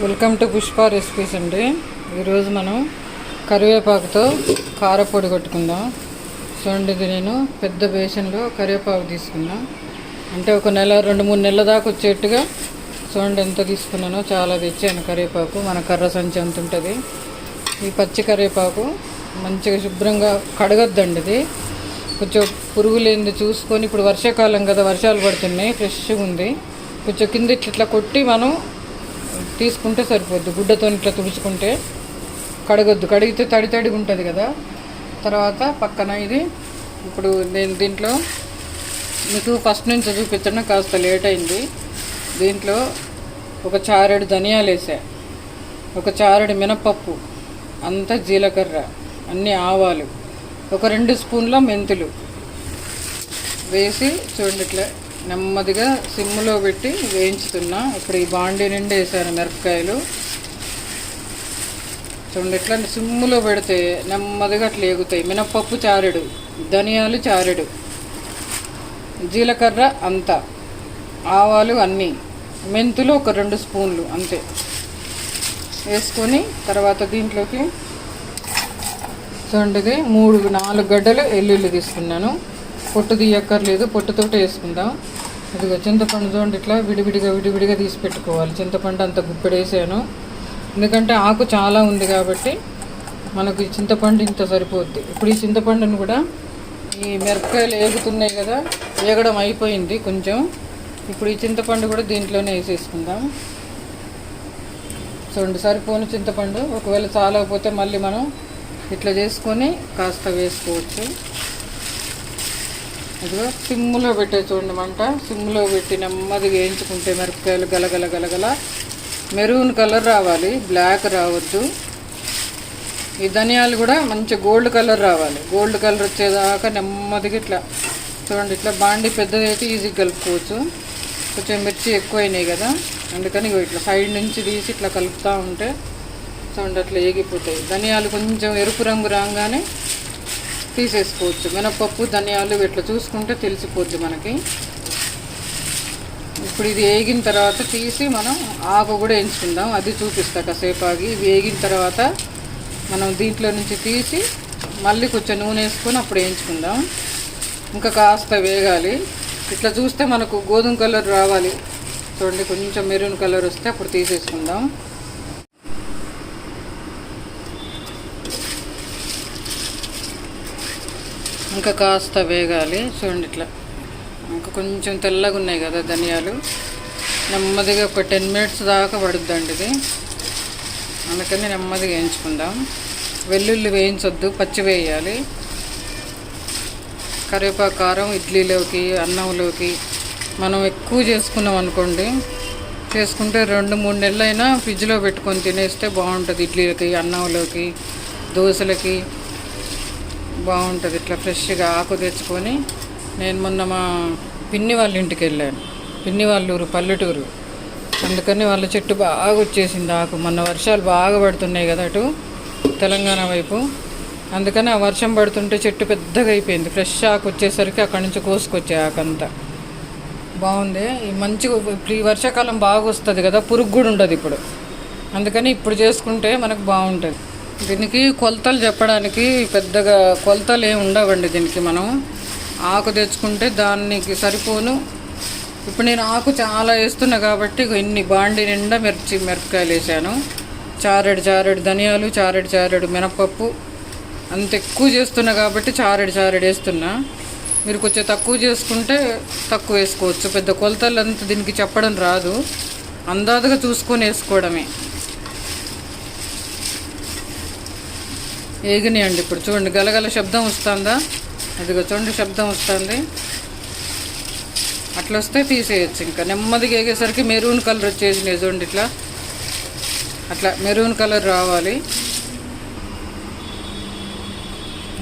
Welcome to Pushpa recipes అండి. ఈరోజు మనం కరివేపాకుతో కారపొడి కొట్టుకుందాం. చూడండి ఇది నేను పెద్ద బేసన్లో కరివేపాకు తీసుకున్నా. అంటే ఒక నెల రెండు మూడు నెలల దాకా వచ్చేట్టుగా చూడండి ఎంత తీసుకున్నానో. చాలా తెచ్చాను కరివేపాకు. మన కర్ర సంచి అంత ఉంటుంది. ఈ పచ్చి కరివేపాకు మంచిగా శుభ్రంగా కడగద్దండి ఇది. కొంచెం పురుగు లేనిది చూసుకొని ఇప్పుడు వర్షాకాలం కదా వర్షాలు పడుతున్నాయి ఫ్రెష్గా ఉంది. కొంచెం కింద ఇట్లా ఇట్లా కొట్టి మనం తీసుకుంటే సరిపోద్ది. గుడ్డతో ఇట్లా తుడుచుకుంటే కడగొద్దు. కడిగితే తడి తడిగా ఉంటుంది కదా. తర్వాత పక్కన ఇది ఇప్పుడు నేను దీంట్లో మీకు ఫస్ట్ నుంచి చూపించడం కాస్త లేట్ అయింది. దీంట్లో ఒక చారెడు ధనియాలు వేసా. ఒక చారెడు మినపప్పు అంతా జీలకర్ర అన్ని ఆవాలు ఒక రెండు స్పూన్ల మెంతులు వేసి చూడండి ఇట్లా నెమ్మదిగా సిమ్లో పెట్టి వేయించుతున్నా. ఇప్పుడు ఈ బాండీ నిండి వేసాను మిరపకాయలు. చూడండి ఇట్లా సిమ్లో పెడితే నెమ్మదిగా అట్లా ఎగుతాయి మినప్పప్పు చారెడు ధనియాలు చారెడు జీలకర్ర అంత ఆవాలు అన్నీ మెంతులు ఒక రెండు స్పూన్లు అంతే. వేసుకొని తర్వాత దీంట్లోకి చూడండి ఇది మూడు నాలుగు గడ్డలు ఎల్లుల్లి తీసుకున్నాను. పొట్టు తీయక్కర్లేదు పొట్టుతోటి వేసుకుందాం. ఇదిగో చింతపండు చూడండి ఇట్లా విడివిడిగా విడివిడిగా తీసి పెట్టుకోవాలి. చింతపండు అంత గుప్పెడేసాను. ఎందుకంటే ఆకు చాలా ఉంది కాబట్టి మనకు చింతపండు ఇంత సరిపోద్ది. ఇప్పుడు ఈ చింతపండును కూడా ఈ మిరపకాయలు ఏగుతున్నాయి కదా ఏగడం అయిపోయింది కొంచెం. ఇప్పుడు ఈ చింతపండు కూడా దీంట్లోనే వేసేసుకుందాం. చూడండి సరిపోని చింతపండు. ఒకవేళ చాలకపోతే మళ్ళీ మనం ఇట్లా చేసుకొని కాస్త వేసుకోవచ్చు. ఇదిగో సిమ్లో పెట్టే చూడండి మంట. సిమ్లో పెట్టి నెమ్మదిగా వేయించుకుంటే మిరపకాయలు గలగల గలగల మెరూన్ కలర్ రావాలి. బ్లాక్ రావద్దు. ఈ ధనియాలు కూడా మంచి గోల్డ్ కలర్ రావాలి. గోల్డ్ కలర్ వచ్చేదాకా నెమ్మదిగా ఇట్లా చూడండి ఇట్లా బాండి పెద్దది అయితే ఈజీగా కలుపుకోవచ్చు. కొంచెం మిర్చి ఎక్కువైనాయి కదా అందుకని ఇగో ఇట్లా సైడ్ నుంచి తీసి ఇట్లా కలుపుతూ ఉంటే చూడండి అట్లా ఏగిపోతాయి. ధనియాలు కొంచెం ఎరుపు రంగు రాగానే తీసేసుకోవచ్చు. మినపప్పు ధనియాలు ఇట్లా చూసుకుంటే తెలిసిపోద్ది మనకి. ఇప్పుడు ఇది వేగిన తర్వాత తీసి మనం ఆకు కూడా ఎంచుకుందాం. అది చూపిస్తా కాసేపు ఆగి. ఇవి వేగిన తర్వాత మనం దీంట్లో నుంచి తీసి మళ్ళీ కొంచెం నూనె వేసుకొని అప్పుడు వేయించుకుందాం. ఇంకా కాస్త వేగాలి. ఇట్లా చూస్తే మనకు గోధుమ కలర్ రావాలి. చూడండి కొంచెం మెరూన్ కలర్ వస్తే అప్పుడు తీసేసుకుందాం. ఇంకా కాస్త వేగాలి. చూడండి ఇట్లా. ఇంకా కొంచెం తెల్లగా ఉన్నాయి కదా ధనియాలు. నెమ్మదిగా ఒక టెన్ మినిట్స్ దాకా పడుద్దండి ఇది. అందుకని నెమ్మదిగా వేయించుకుందాం. వెల్లుల్లి వేయించొద్దు పచ్చి వేయాలి. కరివేపాకు కారం ఇడ్లీలోకి అన్నంలోకి మనం ఎక్కువ చేసుకున్నాం అనుకోండి చేసుకుంటే రెండు మూడు నెలలైనా ఫ్రిడ్జ్లో పెట్టుకొని తినేస్తే బాగుంటుంది. ఇడ్లీలకి అన్నంలోకి దోశలకి. బాగుంటుంది. ఇట్లా ఫ్రెష్గా ఆకు తెచ్చుకొని నేను మొన్న మా పిన్ని వాళ్ళ ఇంటికి వెళ్ళాను. పిన్ని వాళ్ళూరు పల్లెటూరు. అందుకని వాళ్ళ చెట్టు బాగా వచ్చేసింది ఆకు. మొన్న వర్షాలు బాగా పడుతున్నాయి కదా అటు తెలంగాణ వైపు. అందుకని ఆ వర్షం పడుతుంటే చెట్టు పెద్దగా అయిపోయింది. ఫ్రెష్ ఆకు వచ్చేసరికి అక్కడి నుంచి కోసుకొచ్చే ఆకంతా బాగుంది. ఈ మంచిగా ఇప్పుడు ఈ వర్షాకాలం బాగా వస్తుంది కదా పురుగు కూడా ఉండదు ఇప్పుడు. అందుకని ఇప్పుడు చేసుకుంటే మనకు బాగుంటుంది. దీనికి కొలతలు చెప్పడానికి పెద్దగా కొలతలు ఏమి ఉండవండి దీనికి మనం ఆకు తెచ్చుకుంటే దానికి సరిపోను. ఇప్పుడు నేను ఆకు చాలా వేస్తున్నా కాబట్టి ఇన్ని బాండి నిండా మిర్చి మిరపకాయలు వేసాను. చారెడు చారెడు ధనియాలు చారెడు చారెడు మినపప్పు అంత ఎక్కువ చేస్తున్నా కాబట్టి చారెడు చారెడు వేస్తున్నా. మీరు కొంచెం తక్కువ చేసుకుంటే తక్కువ వేసుకోవచ్చు. పెద్ద కొలతలు అంత దీనికి చెప్పడం రాదు. అందాదుగా చూసుకొని వేసుకోవడమే. ఏగినాయండి ఇప్పుడు చూడండి గలగల శబ్దం వస్తుందా? అదిగో చూడండి శబ్దం వస్తుంది. అట్లా వస్తే తీసేయచ్చు ఇంకా. నెమ్మదిగా ఏగేసరికి మెరూన్ కలర్ వచ్చేసినాయి చూడండి ఇట్లా. అట్లా మెరూన్ కలర్ రావాలి.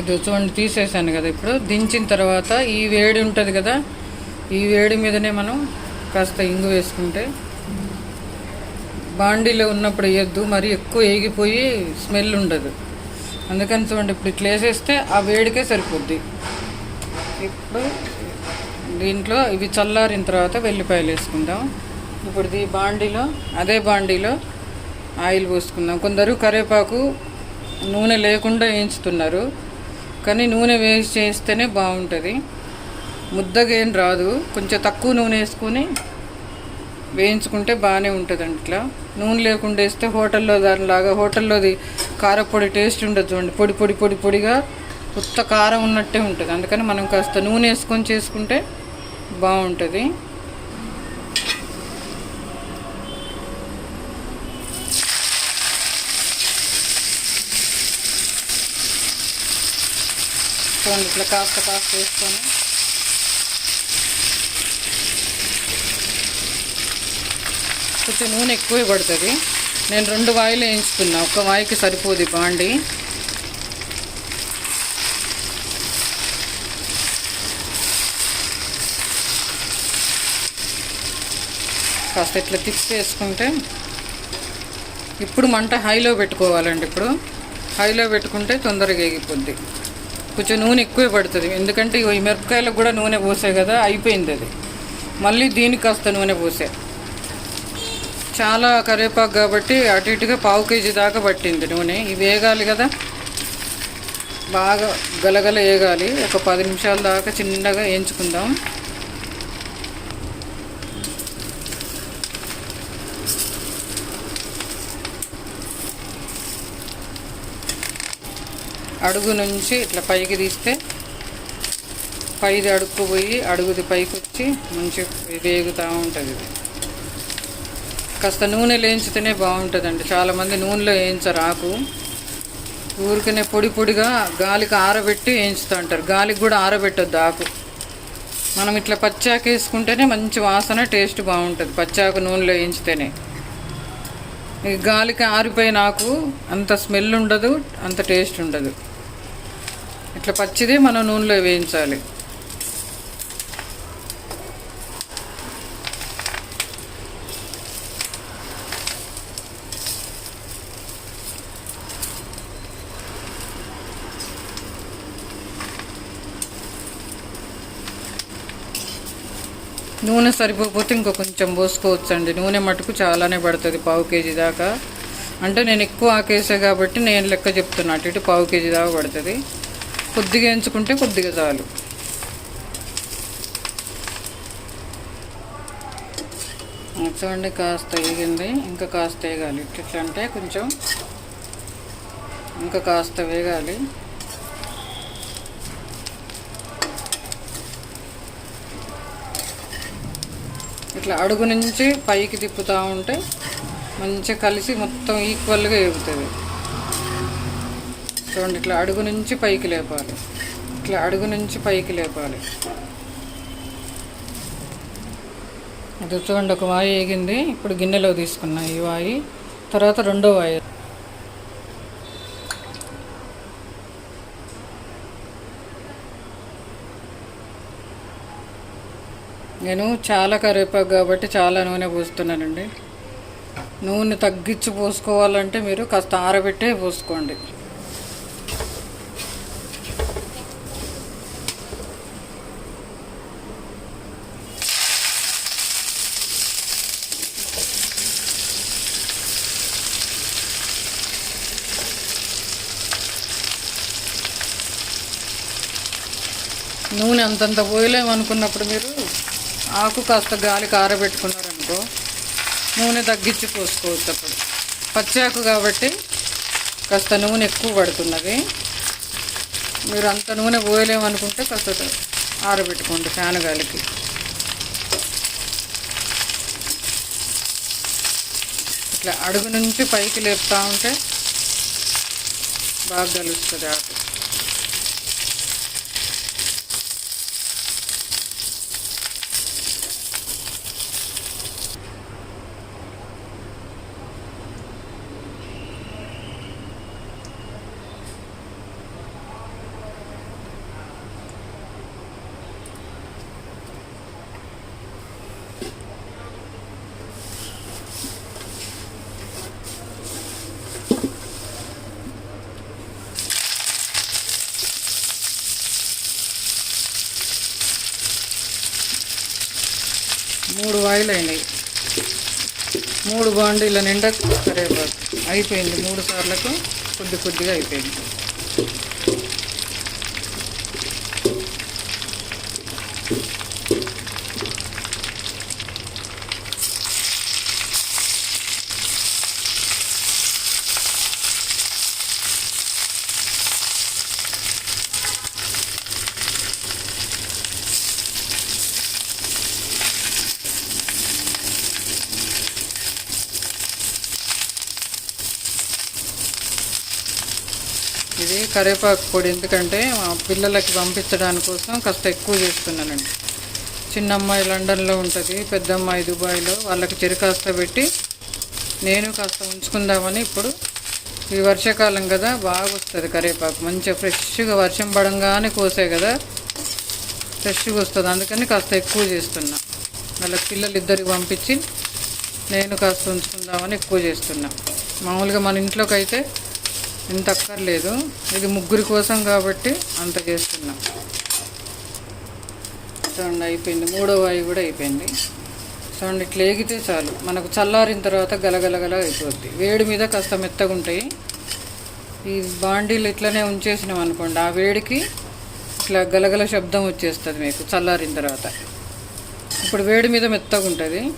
ఇది చూడండి తీసేసాను కదా ఇప్పుడు. దించిన తర్వాత ఈ వేడి ఉంటుంది కదా ఈ వేడి మీదనే మనం కాస్త ఇంగు వేసుకుంటే బాండీలో ఉన్నప్పుడు వేయద్దు మరి ఎక్కువ ఏగిపోయి స్మెల్ ఉండదు. అందుకని చూడండి ఇప్పుడు ఇట్లా వేసేస్తే ఆ వేడికే సరిపోద్ది. ఇప్పుడు దీంట్లో ఇవి చల్లారిన తర్వాత వెల్లిపాయలు వేసుకుందాం. ఇప్పుడు ఈ బాండీలో అదే బాండీలో ఆయిల్ పోసుకుందాం. కొందరు కరివేపాకు నూనె లేకుండా వేయించుతున్నారు. కానీ నూనె వేసి చేస్తేనే బాగుంటుంది. ముద్దగా ఏం రాదు. కొంచెం తక్కువ నూనె వేసుకొని వేయించుకుంటే బాగానే ఉంటుందండి ఇట్లా. నూనె లేకుండా వేస్తే హోటల్లో దానిలాగా హోటల్లోది కారపొడి టేస్ట్ ఉండదు చూడండి. పొడి పొడి పొడి పొడిగా ఉత్త కారం ఉన్నట్టే ఉంటుంది. అందుకని మనం కాస్త నూనె వేసుకొని చేసుకుంటే బాగుంటుంది చూడండి ఇట్లా కాస్త కాస్త వేసుకొని కొంచెం నూనె ఎక్కువే పడుతుంది. నేను రెండు వాయిలు వేయించుకున్నా. ఒక వాయికి సరిపోదు బాండి. కాస్త ఇట్లా తిప్పి వేసుకుంటే ఇప్పుడు మంట హైలో పెట్టుకోవాలండి ఇప్పుడు. హైలో పెట్టుకుంటే తొందరగా ఎగిపోద్ది కొంచెం నూనె ఎక్కువే పడుతుంది. ఎందుకంటే ఈ మిరపకాయలకు కూడా నూనె పోసే కదా అయిపోయింది అది. మళ్ళీ దీనికి కాస్త నూనె పోసే. చాలా కరివేపాకు కాబట్టి అటు ఇటుగా పావు కేజీ దాకా పట్టింది నూనె. ఇవి వేగాలి కదా. బాగా గలగల వేగాలి. ఒక పది నిమిషాల దాకా చిన్నగా వేయించుకుందాం. అడుగు నుంచి ఇట్లా పైకి తీస్తే పైది అడుక్కుపోయి అడుగుది పైకి వచ్చి మంచి వేగుతూ ఉంటుంది ఇది. కాస్త నూనె వేయించితేనే బాగుంటుందండి. చాలామంది నూనెలో వేయించరు ఆకు. ఊరికనే పొడి పొడిగా గాలికి ఆరబెట్టి వేయించుతూ ఉంటారు. గాలికి కూడా ఆరబెట్టద్దు ఆకు. మనం ఇట్లా పచ్చాకు వేసుకుంటేనే మంచి వాసన టేస్ట్ బాగుంటుంది. పచ్చాకు నూనెలో వేయించితేనే. ఈ గాలికి ఆరిపోయిన ఆకు అంత స్మెల్ ఉండదు అంత టేస్ట్ ఉండదు. ఇట్లా పచ్చిదే మనం నూనెలో వేయించాలి. నూనె సరిపోతే ఇంకో కొంచెం పోసుకోవచ్చు అండి నూనె మటుకు చాలానే పడుతుంది పావు కేజీ దాకా. అంటే నేను ఎక్కువ ఆకేసా కాబట్టి నేను లెక్క చెప్తున్నా. అటు ఇటు పావు కేజీ దాకా పడుతుంది. కొద్దిగా ఎంచుకుంటే కొద్దిగా చాలు. చూడండి కాస్త వేగింది. ఇంకా కాస్త వేగాలి. ఇట్లా అంటే కొంచెం ఇంకా కాస్త వేగాలి. ఇట్లా అడుగు నుంచి పైకి తిప్పుతూ ఉంటే మంచిగా కలిసి మొత్తం ఈక్వల్గా ఎగుతుంది చూడండి ఇట్లా అడుగు నుంచి పైకి లేపాలి. ఇట్లా అడుగు నుంచి పైకి లేపాలి. అది చూడండి ఒక వాయి ఏగింది. ఇప్పుడు గిన్నెలో తీసుకున్నా ఈ వాయి. తర్వాత రెండో వాయి. నేను చాలా కరివేపాకు కాబట్టి చాలా నూనె పోస్తున్నానండి. నూనె తగ్గించి పోసుకోవాలంటే మీరు కాస్త ఆరబెట్టే పోసుకోండి. నూనె అంతంత పోయలేమనుకున్నప్పుడు మీరు ఆకు కాస్త గాలికి కారబెట్టుకున్నారనుకో నూనె తగ్గించి పోసుకోవచ్చు అప్పుడు. పచ్చాకు కాబట్టి కాస్త నూనె ఎక్కువ పడుతున్నది. మీరు అంత నూనె పోయలేమనుకుంటే కాస్త ఆరబెట్టుకోండి ఫ్యాన్ గాలికి. ఇట్లా అడుగు నుంచి పైకి లేపుతూ ఉంటే బాగా కలుస్తుంది ఆకు. మూడు వాయిలు అయినాయి మూడు బాండీల నిండా కరివేపాకు. అయిపోయింది మూడు సార్లకు కొద్ది కొద్దిగా అయిపోయింది. ఇది కరివేపాకు పొడి. ఎందుకంటే మా పిల్లలకి పంపించడానికి కోసం కాస్త ఎక్కువ చేస్తున్నానండి. చిన్న అమ్మాయి లండన్లో ఉంటుంది పెద్ద అమ్మాయి దుబాయ్లో. వాళ్ళకి చెరు కాస్త పెట్టి నేను కాస్త ఉంచుకుందామని ఇప్పుడు ఈ వర్షాకాలం కదా బాగా వస్తుంది కరివేపాకు. మంచిగా ఫ్రెష్గా వర్షం పడంగానే కోసే కదా ఫ్రెష్గా వస్తుంది. అందుకని కాస్త ఎక్కువ చేస్తున్నా. వాళ్ళ పిల్లలు ఇద్దరికి పంపించి నేను కాస్త ఉంచుకుందామని ఎక్కువ చేస్తున్నా. మామూలుగా మన ఇంట్లోకి అయితే ఇంత అక్కర్లేదు ఇది ముగ్గురి కోసం కాబట్టి అంత చేస్తున్నాం. చూడండి అయిపోయింది. మూడో వాయి కూడా అయిపోయింది. చూడండి ఇట్లా ఏగితే చాలు. మనకు చల్లారిన తర్వాత గలగలగల అయిపోద్ది. వేడి మీద కాస్త మెత్తగా ఉంటాయి. ఈ బాండీలు ఇట్లనే ఉంచేసినాం అనుకోండి. ఆ వేడికి ఇట్లా గలగల శబ్దం వచ్చేస్తుంది మీకు చల్లారిన తర్వాత. ఇప్పుడు వేడి మీద మెత్తగా ఉంటుంది.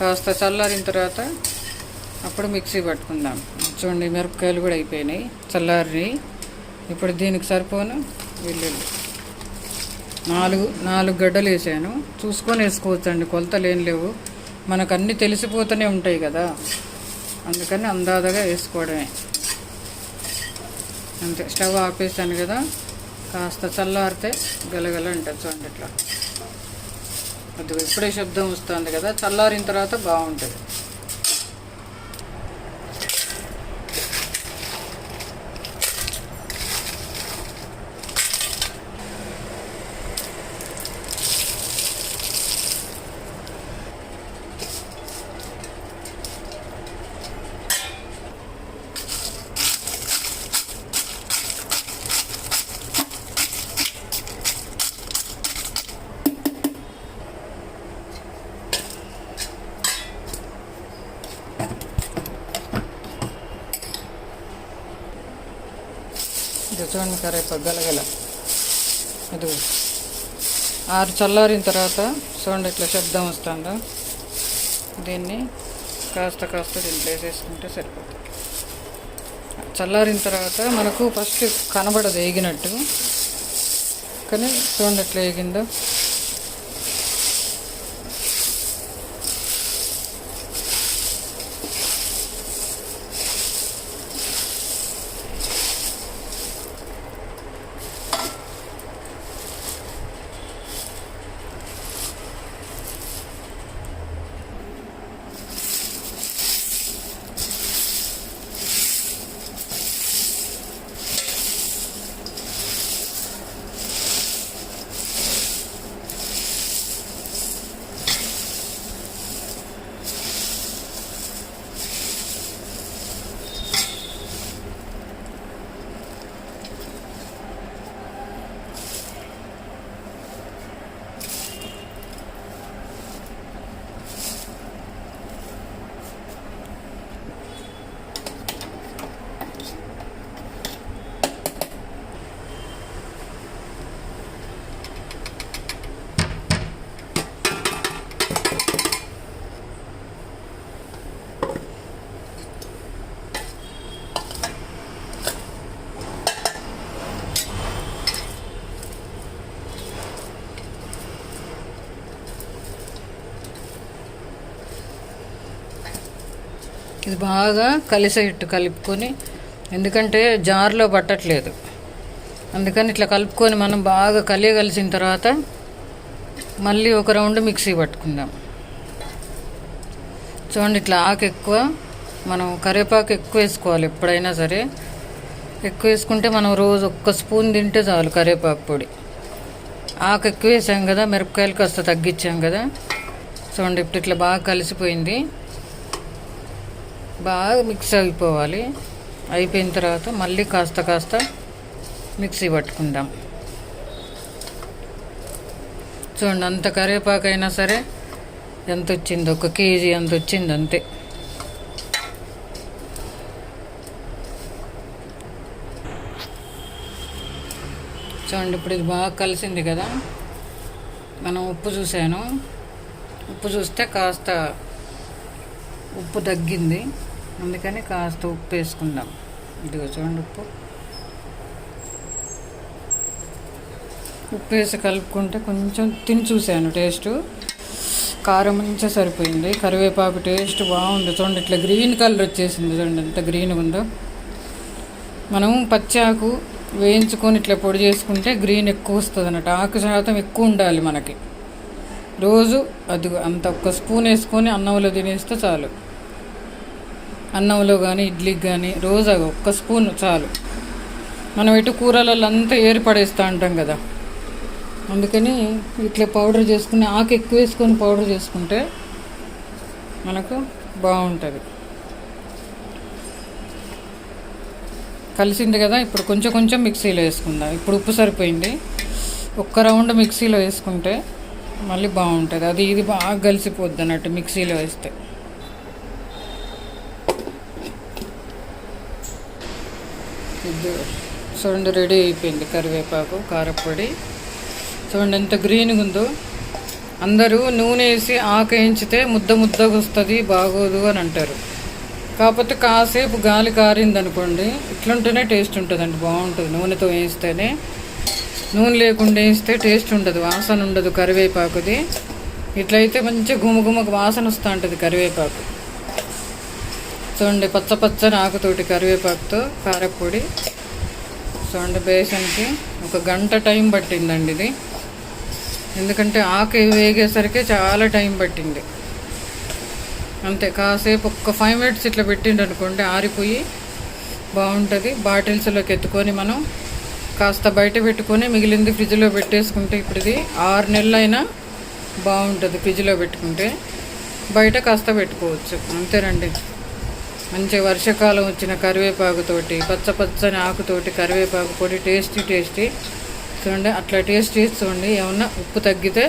కాస్త చల్లారిన తర్వాత అప్పుడు మిక్సీ పట్టుకుందాం. చూడండి మిరపకాయలు కూడా అయిపోయినాయి. చల్లారి ఇప్పుడు దీనికి సరిపోను వెల్లుల్లి. నాలుగు నాలుగు గడ్డలు వేసాను. చూసుకొని వేసుకోవచ్చండి కొలతలు ఏం లేవు. మనకు అన్నీ తెలిసిపోతూనే ఉంటాయి కదా. అందుకని అందాదగా వేసుకోవడమే. అంతే స్టవ్ ఆపేసాను కదా. కాస్త చల్లారితే గలగల ఉంటుంది చూడండి ఇట్లా. అది ఇప్పుడే శబ్దం వస్తుంది కదా. చల్లారిన తర్వాత బాగుంటుంది ఇది చూడండి కరేపాకు గలగల ఇది ఆరు చల్లారిన తర్వాత చూడండి ఇట్లా శబ్దం వస్తుందా? దీన్ని కాస్త కాస్త దీంట్లో వేసేసుకుంటే సరిపోతుంది. చల్లారిన తర్వాత మనకు ఫస్ట్ కనబడదు వేగినట్టు. కానీ చూడండి ఎట్లా వేగిందో. ఇది బాగా కలిసేట్టు కలుపుకొని ఎందుకంటే జార్లో పట్టట్లేదు. అందుకని ఇట్లా కలుపుకొని మనం బాగా కలియగలిసిన తర్వాత మళ్ళీ ఒక రౌండ్ మిక్సీ పట్టుకుందాం. చూడండి ఇట్లా ఆకు ఎక్కువ మనం కరివేపాకు ఎక్కువ వేసుకోవాలి ఎప్పుడైనా సరే. ఎక్కువ వేసుకుంటే మనం రోజు ఒక్క స్పూన్ తింటే చాలు కరివేపాకు పొడి. ఆకు ఎక్కువ వేసాం కదా మిరపకాయలు కాస్త తగ్గించాం కదా. చూడండి ఇప్పుడు ఇట్లా బాగా కలిసిపోయింది. బాగా మిక్స్ అయిపోవాలి. అయిపోయిన తర్వాత మళ్ళీ కాస్త కాస్త మిక్సీ పట్టుకుందాం. చూడండి అంత కరివేపాకు అయినా సరే ఎంత వచ్చింది ఒక కేజీ ఎంత వచ్చింది అంతే. చూడండి ఇప్పుడు ఇది బాగా కలిసింది కదా. మనం ఉప్పు చూసాను ఉప్పు చూస్తే కాస్త ఉప్పు తగ్గింది. అందుకని కాస్త ఉప్పు వేసుకుందాం. ఇదిగో చూడండి ఉప్పు. ఉప్పు వేసి కలుపుకుంటే కొంచెం తిని చూశాను టేస్ట్. కారం మంచిగా సరిపోయింది. కరివేపాకు టేస్ట్ బాగుంది. చూడండి ఇట్లా గ్రీన్ కలర్ వచ్చేసింది చూడండి ఎంత గ్రీన్ ఉందో. మనం పచ్చాకు వేయించుకొని ఇట్లా పొడి చేసుకుంటే గ్రీన్ ఎక్కువ వస్తుంది అన్నట్టు ఆకు శాతం ఎక్కువ ఉండాలి మనకి. రోజు అది అంత ఒక్క స్పూన్ వేసుకొని అన్నంలో తినేస్తే చాలు. అన్నంలో కానీ ఇడ్లీకి కానీ రోజు ఒక్క స్పూన్ చాలు. మనం ఎటు కూరలలో అంతా ఏర్పడేస్తూ ఉంటాం కదా. అందుకని ఇట్లా పౌడర్ చేసుకుని ఆకు ఎక్కువ వేసుకొని పౌడర్ చేసుకుంటే మనకు బాగుంటుంది. కలిసింది కదా ఇప్పుడు కొంచెం కొంచెం మిక్సీలో వేసుకుందాం. ఇప్పుడు ఉప్పు సరిపోయింది. ఒక్క రౌండ్ మిక్సీలో వేసుకుంటే మళ్ళీ బాగుంటుంది. అది ఇది బాగా కలిసిపోద్ది అన్నట్టు మిక్సీలో వేస్తే. ఇది చూడండి రెడీ అయిపోయింది కరివేపాకు కారపొడి. చూడండి ఎంత గ్రీన్గా ఉందో. అందరూ నూనె వేసి ఆకేయించితే ముద్ద ముద్దగా వస్తుంది బాగోదు అని అంటారు. కాకపోతే కాసేపు గాలి కారింది అనుకోండి ఇట్లుంటేనే టేస్ట్ ఉంటుందండి బాగుంటుంది. నూనెతో వేస్తేనే నూనె లేకుండా వేస్తే టేస్ట్ ఉండదు వాసన ఉండదు కరివేపాకుది. ఇట్లయితే మంచి గుమగుమకు వాసన వస్తూ ఉంటుంది కరివేపాకు. చూడండి పచ్చ పచ్చని ఆకుతోటి కరివేపాకుతో కారపొడి. చూడండి బేసన్కి ఒక గంట టైం పట్టిందండి ఇది. ఎందుకంటే ఆకు వేగేసరికి చాలా టైం పట్టింది. అంతే కాసేపు ఒక్క ఫైవ్ మినిట్స్ ఇట్లా పెట్టిండు అనుకోండి ఆరిపోయి బాగుంటుంది. బాటిల్స్లోకి ఎత్తుకొని మనం కాస్త బయట పెట్టుకొని మిగిలింది ఫ్రిడ్జ్లో పెట్టేసుకుంటే ఇప్పుడు ఇది ఆరు నెలలైనా బాగుంటుంది ఫ్రిడ్జ్లో పెట్టుకుంటే. బయట కాస్త పెట్టుకోవచ్చు అంతేనండి. మంచి వర్షాకాలం వచ్చిన కరివేపాకుతోటి పచ్చ పచ్చని ఆకుతోటి కరివేపాకు పొడి టేస్టీ టేస్టీ. చూడండి అట్లా టేస్ట్ చేసి చూడండి ఏమన్నా ఉప్పు తగ్గితే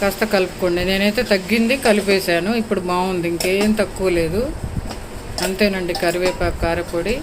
కాస్త కలుపుకోండి. నేనైతే తగ్గింది కలిపేశాను. ఇప్పుడు బాగుంది ఇంకేం తక్కువ లేదు. అంతేనండి కరివేపాకు కారపొడి.